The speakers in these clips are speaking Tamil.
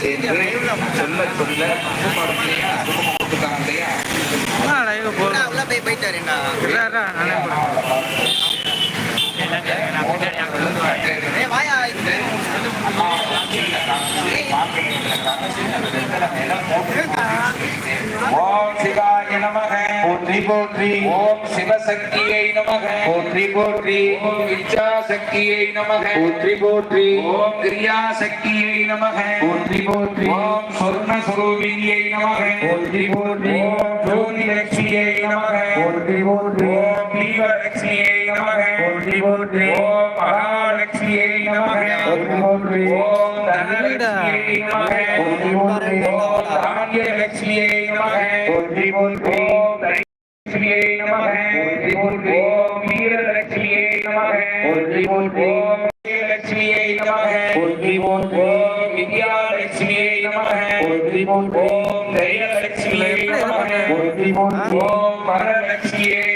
சேர்ந்து சொல்ல சொல்ல போய் போயிட்டாரு போற்றி போற்றி ஓம் சிவசக்தியை நமக போற்றி போற்றி ஓம் இச்சாசக்தியை நமக போற்றி போற்றி ஓம் கிரியாசக்தியை நமக போற்றி போற்றி ஓம் சொர்ண சுரூபிணியை நமக போற்றி போற்றி ஓம் ஜோதி லட்சுமியை நமக போற்றி போற்றி ஓம் தீபலட்சுமியை நமக போற்றி போற்றி ஓம் மகாலட்சுமியை நமக போற்றி போற்றி ஓம் தனலட்சுமியை நமக போற்றி போற்றி ஓம் தானியலட்சுமியை நமக லட்சுமியை நமக. போற்றி போற்றி ஓம் வீரலட்சுமியை நமக. போற்றி போற்றி ஓம் லட்சுமியை நமக. போற்றி போற்றி ஓம் வித்யாலட்சுமியை நமக. போற்றி போற்றி ஓம் தைரியலட்சுமியை நமக. போற்றி போற்றி ஓம் வரலட்சுமியை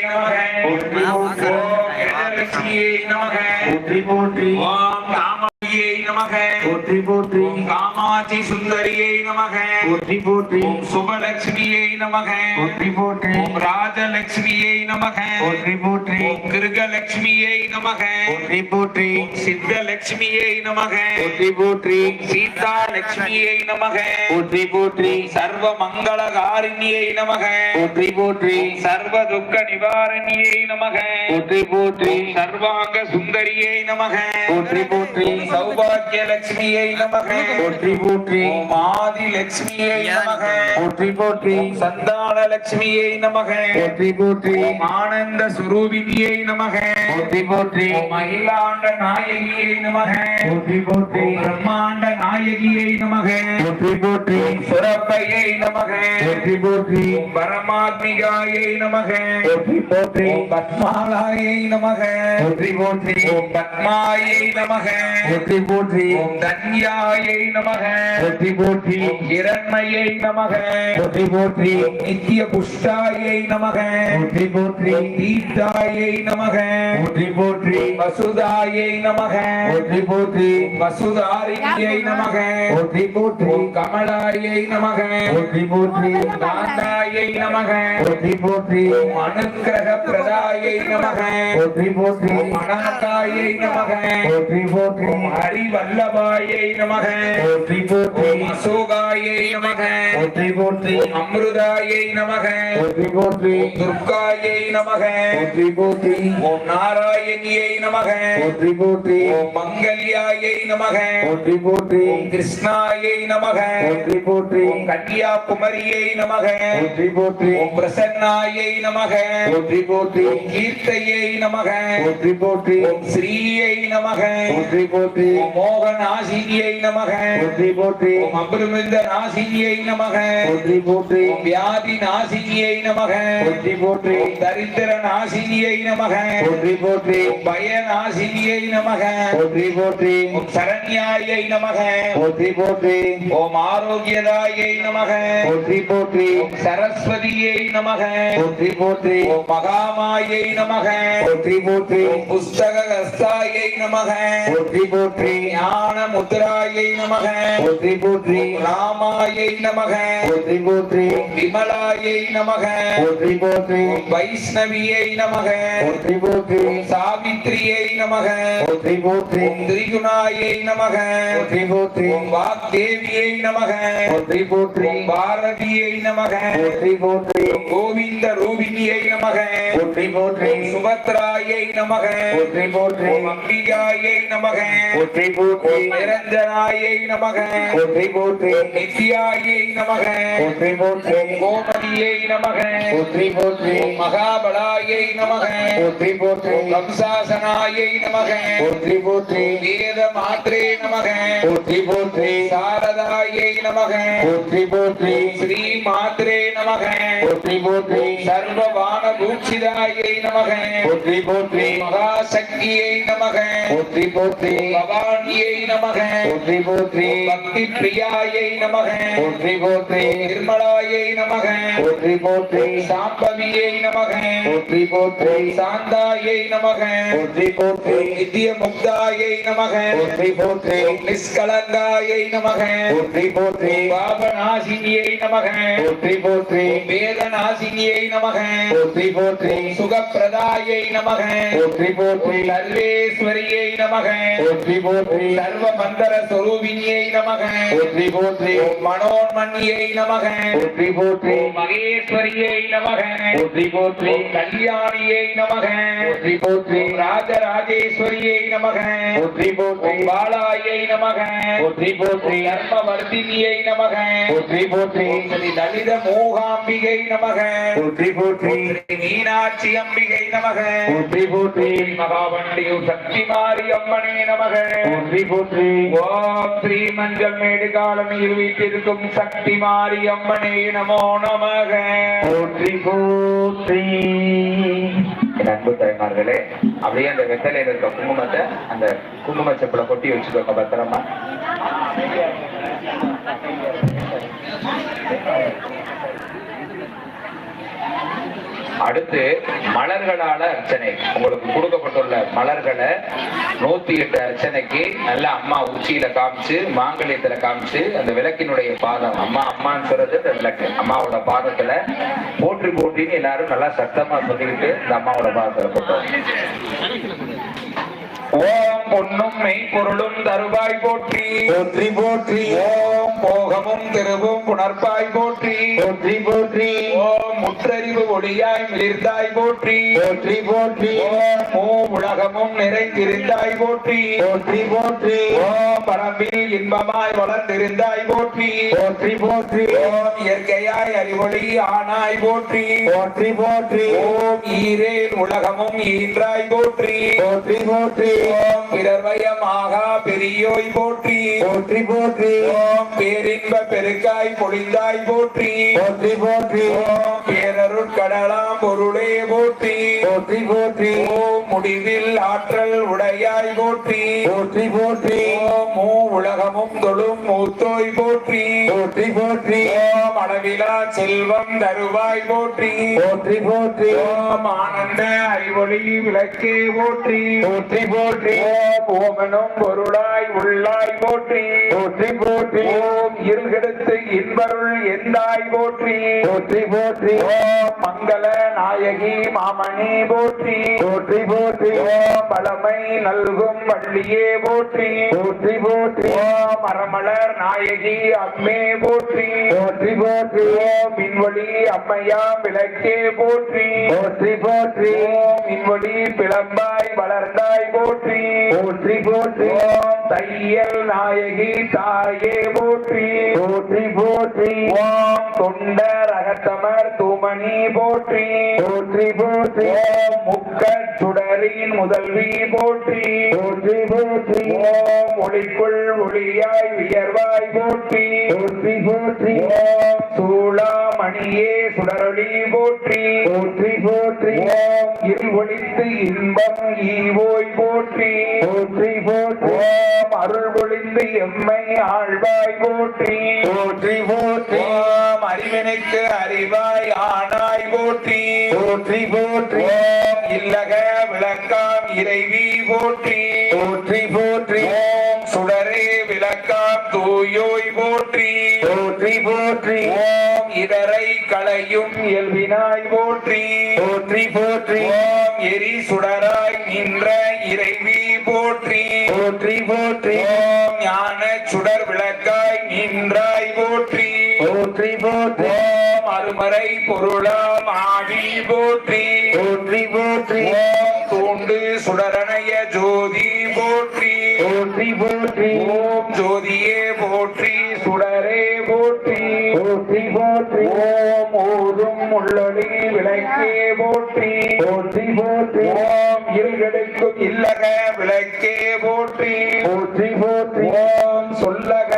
நமக போற்றி போற்றி ஓம் காமாட்சி சுந்தரியை நமக போற்றி போற்றி ஓம் சுபலட்சுமியை நமக போற்றி போற்றி ஓம் ராஜலட்சுமியை நமக போற்றி போற்றி ஓம் கிருகலட்சுமியை நமக போற்றி போற்றி ஓம் சித்தலட்சுமியை நமக போற்றி போற்றி சீதா லட்சுமியை நமக போற்றி போற்றி சர்வ மங்களகாரிணியை நமக போற்றி போற்றி சர்வ துக்க நிவாரணியை நமக போற்றி போற்றி சர்வாங்க சுந்தரியை நமக போற்றி போற்றி ஓம் சௌபாகிய லட்சுமியை நமக போற்றி போற்றி ஆதி லட்சுமியை நமக போற்றி போற்றி சந்தான லட்சுமியை நமக போற்றி போற்றி ஆனந்த சுரூபிணியை நமக போற்றி போற்றி ஓம் அகிலாண்ட நாயகியை நமக போற்றி போற்றி பிரம்மாண்ட நாயகியை நமக போற்றி போற்றி சுரப்பையை நமக போற்றி போற்றி பரமாத்மிகாயை நமக போற்றி போற்றி பத்மாலாயை நமக போற்றி போற்றி பத்மாயை நமக போற்றி போற்றி ஓம் தன்யாயை நமக போற்றி போற்றி ஓம் ஹிரண்மையை நமக போற்றி போற்றி நித்திய புஷ்டாயை நமக போற்றி போற்றி தீர்த்தாயை நமக போற்றி போற்றி வசுதாயை நமக போற்றி போற்றி ஓம் வசுதாரிணியை நமக போற்றி போற்றி கமலாயை நமக போற்றி போற்றி காந்தாயை நமக போற்றி போற்றி அனுக்கிரக பிரதாயை நமக போற்றி போற்றி ஓம் அனாதாயை நமக போற்றி போற்றி ஓம் ஹரிவல்லபாயை நமக போற்றி போற்றி அசோகாயை நமக போற்றி போற்றி அமிர்தாயை நமக போற்றி போற்றி துர்காயை நமக போற்றி போற்றி ஓம் நாராயணியை நமக போற்றி போற்றி ஓம் மங்கல்யாயை நமக போற்றி போற்றி ஓம் கிருஷ்ணாயை நமக போற்றி போற்றி ஓம் கன்னியாகுமரியை நமக போற்றி போற்றி ஓம் பிரசன்னாயை நமக போற்றி போற்றி ஓம் கீர்த்தையை நமக போற்றி போற்றி ஓம் ஸ்ரீயை நமக போற்றி போற்றி ஓம் மோகநாசினியை நமக போற்றி போற்றி ஓம் அபிருமிந்த நாசினியை நமக போற்றி போற்றி ஓம் வியாதி நாசினியை நமக போற்றி போற்றி ஓம் தரித்திர நாசினியை நமக போற்றி போற்றி ஓம் பய நாசினியை நமக போற்றி போற்றி ஓம் சரண்யாயை நமக போற்றி போற்றி ஓம் ஆரோக்கியதாயை நமக போற்றி போற்றி ஓம் சரஸ்வதியை நமக போற்றி போற்றி ஓம் மகாமாயை நமக போற்றி போற்றி ஓம் புஸ்தக நமக போற்றி போற்றி ஞான முத்ராயை நமக போற்றி போற்றி ராமாயை நமக போற்றி போற்றி விமலாயை நமக போற்றி போற்றி வைஷ்ணவியை நமக போற்றி போற்றி சாவித்ரியை நமக போற்றி போற்றி திரிகுணாயை நமக போற்றி போற்றி வாக்தேவியை நமக போற்றி போற்றி பாரதியை நமக போற்றி போற்றி கோவிந்த ரூபிணியை நமக போற்றி போற்றி சுபத்ராயை நமக போற்றி போற்றி அம்பிகாயை நமக போற்றி போற்றி போற்றி நிரஞ்சனாயை நமக போற்றி போற்றி நித்யாயை நமக போற்றி போற்றி கோமதியை நமக போற்றி போற்றி மகாபலாயை நமக போற்றி போற்றி கம்சாசனாயை நமக போற்றி போற்றி வேத மாத்ரே நமக போற்றி போற்றி சாரதாயை நமக போற்றி போற்றி ஸ்ரீ மாத்ரே நமக போற்றி போற்றி சர்வவான பூட்சிதாயை நமக போற்றி போற்றி மகாசக்தியை நமக போற்றி போற்றி பவானியை நமக போற்றி போற்றி பக்தி பிரியாயை நமக போற்றி போற்றி நிர்மலாயை நமக போற்றி போற்றி சாம்பவியை நமக போற்றி போற்றி சாந்தாயை நமக போற்றி போற்றி நித்திய முக்தாயை நமக போற்றி போற்றி நிஷ்கலங்காயை நமக போற்றி போற்றி பாபநாசினியை நமக போற்றி போற்றி வேதநாசினியை நமக போற்றி போற்றி சுகப்பிரதாயை நமக போற்றி போற்றி சர்வேஸ்வரியை நமக போற்றி போற்றி சர்வ மந்தர ஸ்வரூபிணியை நமக போற்றி போற்றி மனோன்மணியை நமக போற்றி போற்றி மகேஸ்வரியை நமக போற்றி போற்றி கல்யாணியை நமக போற்றி போற்றி ராஜராஜேஸ்வரியை நமக போற்றி போற்றி பாலாயை நமக போற்றி போற்றி தர்மவர்த்தினியை நமக போற்றி போற்றி லலித மூகாம்பிகை நமக போற்றி போற்றி மீனாட்சி அம்பிகை நமக போற்றி போற்றி மகாவண்டியூர் சக்தி மாரி அம்மனே நமக போற்றி போற்றி ஓம் ஸ்ரீ மஞ்சள் மேடு காலனியில் வீட்டிற்கும் சக்தி மாரி அம்மனே நமோ நமக. போற்றி போற்றி அன்பு தாய்மார்களே அப்படியே அந்த வெத்தலையில இருக்க குங்குமத்தை அந்த குங்கும செப்புல கொட்டி வச்சுக்கோங்க பத்திரமா. அடுத்து மலர்களால அர்ச்சனை. உங்களுக்கு கொடுக்கப்பட்டுள்ள மலர்களை நூத்தி எட்டு அர்ச்சனைக்கு நல்ல அம்மா உச்சியில காமிச்சு மாங்கல்யத்துல காமிச்சு அந்த விளக்கினுடைய பாதம் அம்மா அம்மான்னு சொல்றது அந்த விளக்கு. அம்மாவோட பாதத்துல போற்றி போற்றின்னு எல்லாரும் நல்லா சத்தமா சொல்லிக்கிட்டு இந்த அம்மாவோட பாதத்துல போட்டோம். ஓம் பொன்னும் மெய்ப்பொருளும் தருவாய் போற்றி. போற்றி போற்றி. ஓம் போகமும் திருவும் புணர்ப்பாய் போற்றி. போற்றி போற்றி. ஓம் முற்றறிவு ஒளியாய் மிளிர்ந்தாய் போற்றி. போற்றி போற்றி. ஓம் மூ உலகமும் நிறைந்திருந்தாய் போற்றி. போற்றி போற்றி. ஓம் பரம்பில் இன்பமாய் வளர்ந்திருந்தாய் போற்றி. போற்றி போற்றி. ஓம் இயற்கையாய் அறிவொளி ஆனாய் போற்றி. போற்றி போற்றி. ஓம் ஈரேல் உலகமும் ஈன்றாய் போற்றி. போற்றி போற்றி. ஓம் பிறர்வயமாகா பெரியோய் போற்றி. போற்றி போற்றி. ஓம் பேரின்ப பெருக்காய் பொழிந்தாய் போற்றி. போற்றி போற்றி. ஓம் பேரருட்கடலாம் பொருளே போற்றி. போற்றி போற்றி. ஓம் முடிவில் ஆற்றல் உடையாய் போற்றி. போற்றி போற்றி. ஓம் மூ உலகமும் தொழும் மூத்தோய் போற்றி. போற்றி போற்றி. ஓம் அளவிலா செல்வம் தருவாய் போற்றி. போற்றி போற்றி. ஓம் ஆனந்த அறிவொளி விளக்கே போற்றி. போற்றி போற்றி. ஓம் ஓமனும் பொருளாய் உள்ளாய் போற்றி. போற்றி போற்றி. ஓம் இருகெடுத்து இன்பருள் எந்தாய் போற்றி. போற்றி போற்றி. ஓம் மங்கள நாயகி மாமணி போற்றி. போற்றி போற்றி. ஓம் பழமை நல்கும் வள்ளியே போற்றி. போற்றி போற்றி. ஓம் மரமலர் நாயகி அம்மே போற்றி. போற்றி போற்றி. ஓம் மின்வழி அம்மையா விளக்கே போற்றி. போற்றி போற்றி. ஓம் மின்வழி பிளம்பாய் வளர்ந்தாய் போற்றி. போற்றி போற்றி. ஓம் தையல் நாயகி தாயே போற்றி போற்றி. போற்றி ஓம் தொண்டர் அகத்தமர் தூமணி போற்றி. போற்றி போற்றி. ஓம் முக்கட் சுடரின் முதல்வி போற்றி. போற்றி போற்றி. ஓம் ஒளிக்குள் ஒளியாய் உயர்வாய் போற்றி. போற்றி போற்றி. ஓம் சூளாமணியே சுடரொளி போற்றி. போற்றி போற்றி. ஓம் இருள் ஒளித்து இன்பம் ஈவோய் போற்றி. போற்றி போற்றி. ஓம் அருள் ஒளிந்து எம்மை ஆழ்வாய் போற்றி. போற்றி போற்றி. ஓம் அறிவினுக்கு அறிவாய் ஆனாய் போற்றி. போற்றி போற்றி. இல்லக விளக்காம் இறைவி போற்றி. போற்றி போற்றி. ஓம் சுடரே விளக்காம் தூயோய் போற்றி. போற்றி போற்றி. ஓம் இதரை களையும் இயல்பினாய் போற்றி. போற்றி போற்றி. ஓம் எரி சுடராய் நின்ற இறைவி போற்றி. போற்றி போற்றி. ஓம் ஞான சுடர் விளக்காய் நின்றாய் போற்றி. போற்றி போற்றி. ஓம் அருமறை பொருளாம் ஆவி போற்றி. போற்றி போற்றி. ஓம் தூண்டு சுடரணைய ஜோதி போற்றி. போற்றி போற்றி. ஓம் ஜோதியே போற்றி சுடரே போற்றி. போற்றி போற்றி. ஓம் ஓதும் உள்ளொளி விளக்கே போற்றி. போற்றி போற்றி. ஓம் இருகடுக்கும் இல்லக விளக்கே போற்றி. போற்றி போற்றி. ஓம் சொல்லக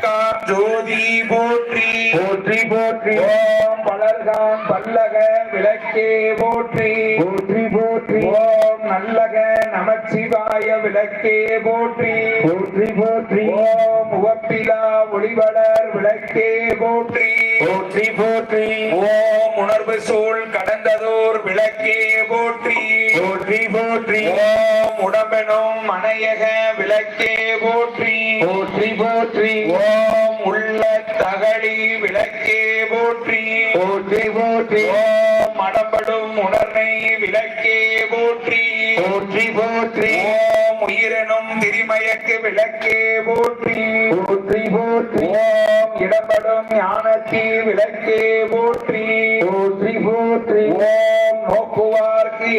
ஜோதி போற்றி. போற்றி போற்றி. ஓம் பலர்காம் பல்லக விளக்கே போற்றி. போற்றி போற்றி. ஓம் நல்லக நமச்சிவாய விளக்கே போற்றி. போற்றி போற்றி. ஓம் உவப்பிலா ஒளிவளர் விளக்கே போற்றி. போற்றி போற்றி. ஓம் உணர்வு சூழ் கடந்ததோர் விளக்கே போற்றி. போற்றி போற்றி. ஓம் உடம்பெனும் மனையக விளக்கே போற்றி. போற்றி போற்றி. ஓம் உள்ள தகழி விளக்கே போற்றி. போற்றி போற்றி. ஓம் மடம்படும் உணர்னை விளக்கே போற்றி. போற்றி போற்றி. ஓம் உயிரெனும் திரிமயக்கு விளக்கே போற்றி. போற்றி போற்றி. ஓம் இடம்படும் ஞானத்தி விளக்கே போற்றி. போற்றி போற்றி. ஓம்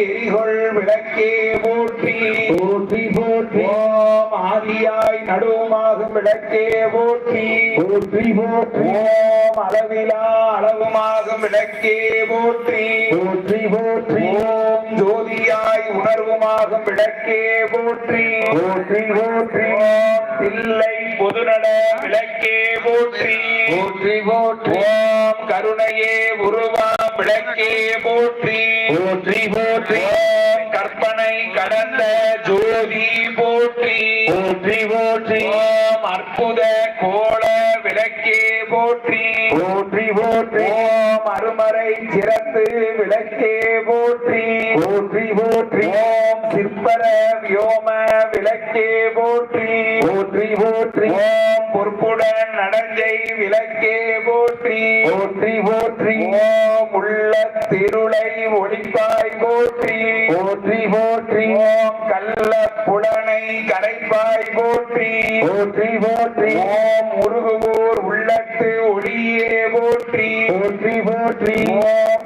எரிகொள் விளக்கே போற்றி. போற்றி போற்றி. ஓம் ஆதியாய் நடுவுமாகும் விளக்கே போற்றி. போற்றி போற்றி. ஓம் அளவிலா அளவுமாகும் விளக்கே போற்றி. போற்றி போற்றி. ஓம் ஜோதியாய் உணர்வுமாகும் விளக்கே போற்றி. போற்றி போற்றி. ஓம் தில்லை பொதுநட விளக்கே போற்றி. போற்றி போற்றி. ஓம் கருணையே உருவாம் விளக்கே போற்றி. போற்றி போற்றி. ஓம் கற்பனை கடந்த ஜோதி போற்றி. போற்றி போற்றி. ஓம் அற்புத கோல விளக்கே போற்றி. போற்றி போற்றி. ஓம் அருமறை சிறந்து விளக்கே போற்றி. போற்றி போற்றி. ஓம் சிற்பர வியோம விளக்கே போற்றி. போற்றி போற்றி. ஓம் பொறுப்புடன் நடஞ்சை விளக்கே போற்றி. போற்றி போற்றி. ஓம் உள்ள திருளை ஒளிப்பாய் போற்றி. போற்றி போற்றி. ஓம் கள்ள புலனை கரைப்பாய் போற்றி. போற்றி போற்றி. ஓம் முருகுவோர் உள்ளத்து ஒளியே போற்றி. போற்றி போற்றி.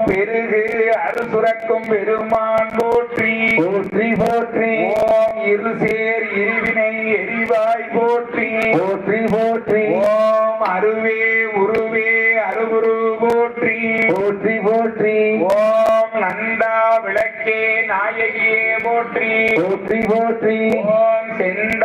பெருகு அறுசுரக்கும் பெருமான் போற்றி. போற்றி போற்றி. ஓம் இருசேர் இருவினை எரிவாய் போற்றி. போற்றி போற்றி. ஓம் அருவே உருவே அருகுரு போற்றி. போற்றி போற்றி. ஓம் நந்தா விளக்கே நாயகியே போற்றி. போற்றி போற்றி. ஓம் செந்தா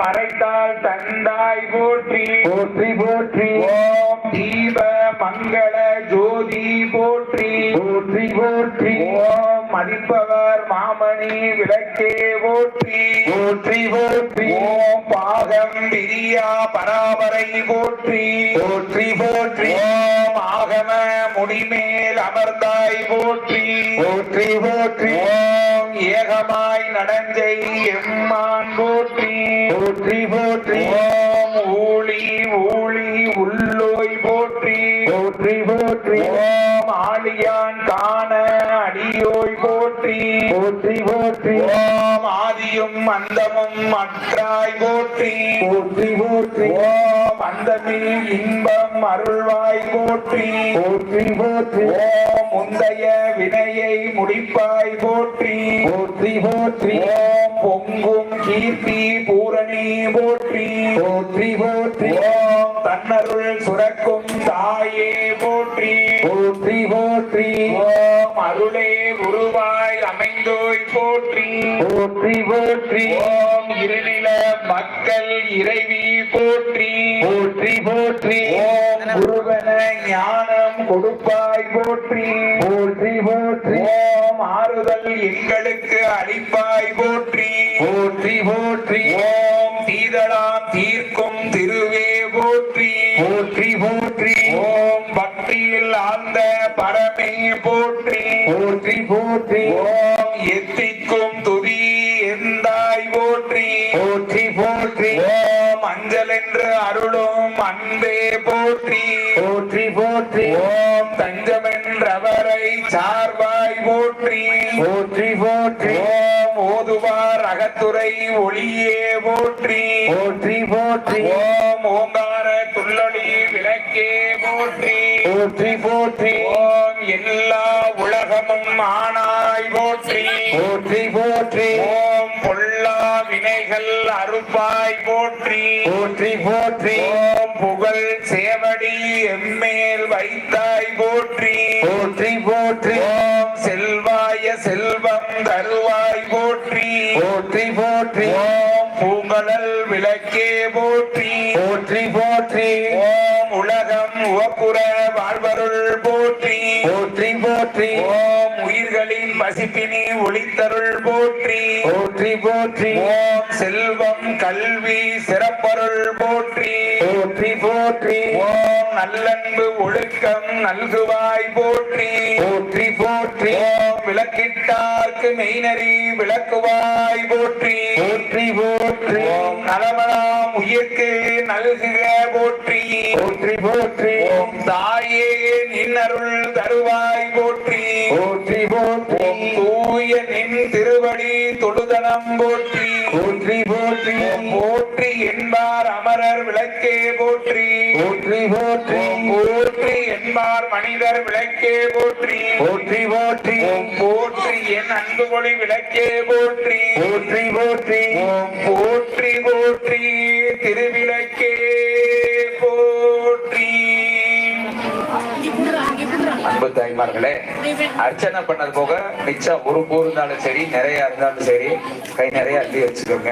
மறைத்தால் தந்தாய் போற்றி. போற்றி போற்றி. ஓம் தீப மங்கள ஜோதி போற்றி. போற்றி போற்றி. ஓம் மதிப்பவர் மாமணி விளக்கே போற்றி. போற்றி போற்றி. ஓம் பாகம் விரியா பராபரை போற்றி. போற்றி போற்றி. ஓம் ஆகம முடிமேல் அமர்ந்தாய் போற்றி. போற்றி போற்றி. ஓம் ஏகமாய் நடஞ்சை எம்மான் போற்றி. போற்றி போற்றி. ஓம் ஊழி ஊழி உள்ளோய் போற்றி. போற்றி போற்றி. ஓம் ஆழியான் காண அடியோய் போற்றி. போற்றி போற்றி. ஓம் ஆதியும் அந்தமும் அற்றாய் போற்றி. போற்றி போற்றி. ஓம் அந்தமில் இன்பம் அருள்வாய் போற்றி. போற்றி போற்றி. ஓம் முந்தைய வினையை முடிப்பாய் போற்றி. போற்றி போற்றி. ஓம் பொங்கும் கீர்த்தி பூரணி போற்றி. போற்றி போற்றி. ஓம் தன்னருள் சுரக்கும் தாயே போற்றி. போற்றி போற்றி. ஓம் அருளே உருவாய் அமைந்தோய் போற்றி. போற்றி போற்றி. ஓம் இருநில மக்கள் இறைவி போற்றி. போற்றி போற்றி. ஓம் குருவன ஞானம் கொடுப்பாய் போற்றி. போற்றி போற்றி. ஓம் ஆறுதல் எங்களுக்கு அளிப்பாய் போற்றி. போற்றி போற்றி. ஓம் தீதளாம் தீர்க்கும் திருவே ஆழ்ந்த பரமே போற்றி போற்றி போற்றி. ஓம் எத்திக்கும் துதி எந்தாய் போற்றி. போற்றி போற்றி. ஓம் அஞ்சல் என்று அருளும் அன்பே போற்றி. போற்றி போற்றி. ஓம் தஞ்சமென்றவரை சார்வாய் போற்றி. போற்றி போற்றி. ஓம் ஓதுவார் அகத்துறை ஒளியே போற்றி. போற்றி போற்றி. ஓம் துள்ளொளி விளக்கே போற்றி. போற்றி போற்றி. ஓம் எல்லா உலகமும் ஆனாய் போற்றி. போற்றி போற்றி. ஓம் பொல்ல பிழைகள் அறுப்பாய் போற்றி. போற்றி போற்றி. ஓம் புகழ் சேவடி எம்மேல் வைத்தாய் போற்றி. போற்றி போற்றி. ஓம் செல்வாய செல்வம் தருவாய் போற்றி. போற்றி போற்றி. ஓம் பூங்கடல் விளக்கே போற்றி. போற்றி போற்றி. ஓம் உலகம் உவப்புற வாழ்வருள் போற்றி. போற்றி போற்றி. ஓம் உயிர்களின் பசிப்பினி ஒளித்தருள் போற்றி. போற்றி போற்றி. ஓம் செல்வம் கல்வி சிறப்பருள் போற்றி. போற்றி போற்றி. ஓம் நல்லன்பு ஒழுக்கம் நல்குவாய் போற்றி. போற்றி போற்றி. ஓம் விளக்கிட்டார்க்கு மெய்நறி விளக்குவாய் போற்றி. போற்றி போற்றி. ஓம் நலமலாம் உயிர்க்கு நல்குக போற்றி. போற்றி போற்றி. ஓம் தாயே நின்னருள் தருவாய் போற்றி. போற்றி தொழுதனம் போற்றி. போற்றி போற்றி. போற்றி என்பார் அமரர் விளக்கே போற்றி. போற்றி போற்றி. போற்றி என்பார் மனிதர் விளக்கே போற்றி. போற்றி போற்றி. போற்றி என் அன்பு மொழி விளக்கே போற்றி. போற்றி போற்றி. போற்றி போற்றி. திருவிளக்கே அன்பு தாய்மார்களே அர்ச்சனை பண்ணது போக மிச்சம் ஒரு பூ இருந்தாலும் சரி நிறைய இருந்தாலும் சரி கை நிறைய அள்ளி வச்சுக்கோங்க.